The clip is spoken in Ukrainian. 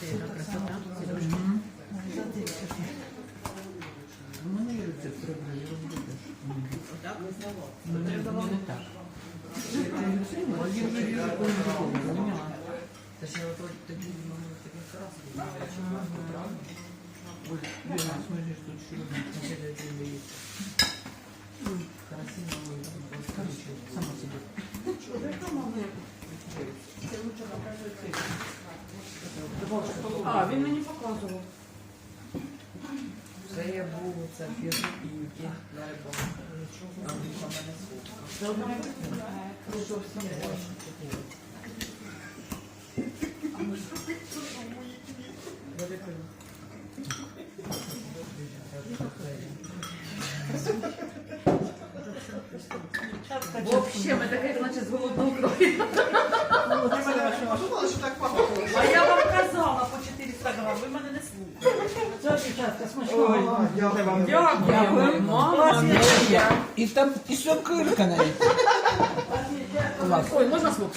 ти, яка красота. У мене є рецепт сама себе. А, він мені показував. Це я був, це пірки, слухав. Вообще, ми таке, наче з голодного крові. А я вам казала по 400 грам, ви мене не слухали. Це дівчатка смачного. Дякую. Мама мія. І там і сокирка навіть. Ой, можна смоком?